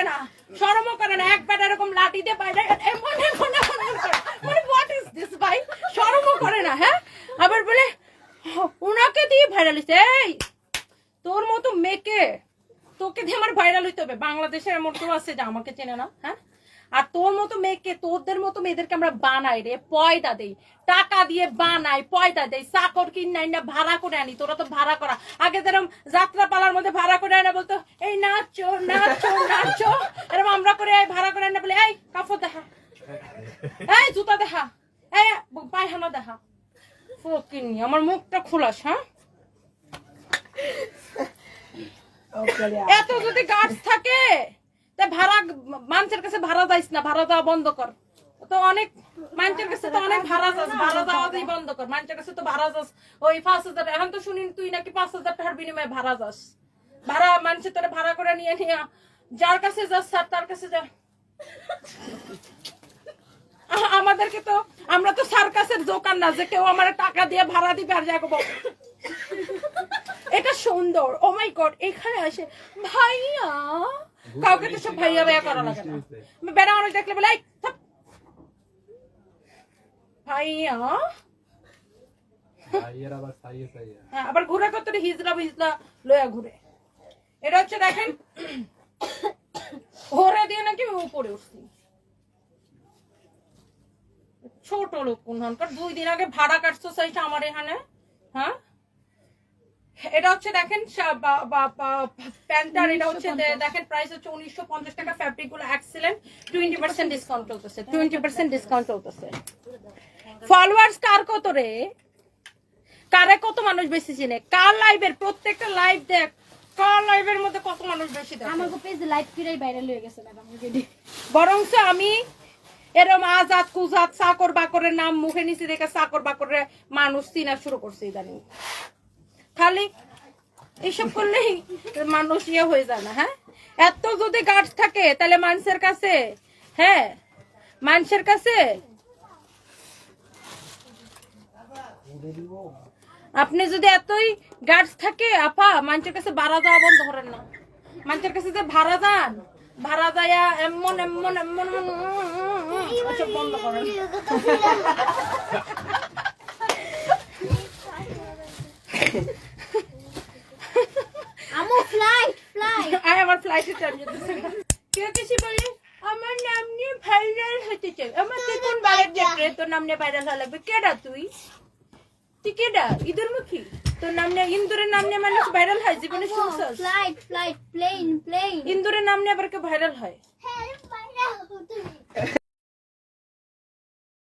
করে না শরমও করে না একবার এরকম লাঠি দিয়ে বাইরে এমন এমন এমন মানে হোয়াট ইজ দিস ভাই শরমও করে না হ্যাঁ আবার বলে ওনাকে দিয়ে ভাইরাল হইছে এই তোর মতো মেয়েকে তোকে দিয়ে আমার ভাইরাল হইতে হবে বাংলাদেশের এমন কেউ আছে যে আমাকে চেনে না হ্যাঁ আর তোর মতো মেয়েকে তোদের মতো মেয়েদেরকে আমরা বানাই রে পয়দা দেই। টাকা দিয়ে বানাই পয়দা দেই। চাকর কিনাই না ভাড়া করে আনি। তোরা তো ভাড়া করা। আগে যেরকম যাত্রা পালার মধ্যে ভাড়া করে আনে বলতো এই নাচো নাচো নাচো। এরকম আমরা করে ভাড়া করে আনে বলে এই কাপড় দেখা। এই জুতা দেখা। এই পায়খানা দেখা। ফকিনি আমার মুখটা খোলাস হ্যাঁ? এত যদি গাছ থাকে তা ভাড়া মানুষের কাছে ভাড়া যাইস না, ভাড়া দেওয়া বন্ধ কর। তো অনেক মানুষের কাছে তো অনেক ভাড়া যাস, ভাড়া দেওয়াতেই বন্ধ কর। মানুষের কাছে তো ভাড়া যাস। ওই পাঁচ হাজার এখন তো শুনি তুই নাকি পাঁচ হাজার টাকার বিনিময়ে ভাড়া যাস। ভাড়া, মানুষের তোরা ভাড়া করে নিয়ে নিয়ে যার কাছে যাস স্যার তার কাছে যা। আমাদেরকে তো, আমরা তো সার্কাসের দোকান না, যে কেউ আমার টাকা দিয়ে ভাড়া দিবে আর যাব এটা সুন্দর ও মাই গড এখানে আসে, ভাইয়া। কাউকে তো সব ভাইয়া ভাইয়া করা লাগে না। আমি বেড়া মানুষ দেখলে বলে ভাইয়া? আবার হ্যাঁ আবার ঘুরে কত হিজলা বিজলা লয়া ঘুরে। এটা হচ্ছে দেখেন ঘোরে দিয়ে নাকি উপরে উঠছি। ছোট লোক কোনখানকার? দুই দিন আগে ভাড়া কাটছো সাইটা আমার এখানে হ্যাঁ? এটা হচ্ছে দেখেন প্যান্টার এটা হচ্ছে দেখেন প্রাইস হচ্ছে উনিশশো পঞ্চাশ টাকা ফ্যাব্রিকগুলো এক্সেলেন্ট টোয়েন্টি পার্সেন্ট ডিসকাউন্ট চলতেছে। টোয়েন্টি পার্সেন্ট ডিসকাউন্ট চলতেছে। ফলোয়ার্স কার কত রে? কারে কত মানুষ বেশি চিনে? কার লাইভের প্রত্যেকটা লাইভ দেখ কার লাইভের মধ্যে কত মানুষ বেশি দেখে? আমাকে পেজ লাইভ ফিরাই ভাইরাল হয়ে গেছে ম্যাডাম বরংস আমি এরম আজাদ কুজাত চাকর বাকরের নাম মুখে নিচে দেখে চাকর বাকরের মানুষ চিনা শুরু করছে ইদানিং। খালি এইসব করলেই মানুষ ইয়ে হয়ে যায় না হ্যাঁ এত যদি গার্ডস থাকে তাহলে মানুষের কাছে হ্যাঁ মানুষের কাছে আপনি যদি এতই গার্ডস থাকে আপা মানুষের কাছে ভাড়া যাওয়া বন্ধ করেন না মানুষের কাছে যে ভাড়া যান ভাড়া যায়া এমন এমন এমন বন্ধ করেন আমো আয়। আমার ফ্লাইটে টাইম যেতেছে কেউ কিছু বলে আমার নাম নিয়ে ভাইরাল হতে চাই আমার তুই কোন বালের দেখলে তোর নাম নিয়ে ভাইরাল হওয়া লাগবে। কেডা তুই? তুই কেডা? ইঁদুর মুখী তোর নাম নিয়ে ইন্দুরের নাম নিয়ে মানুষ ভাইরাল হয় জীবনে শুনছস? ফ্লাইট ফ্লাইট প্লেন প্লেন ইন্দুরের নাম নিয়ে আবার কে ভাইরাল হয়।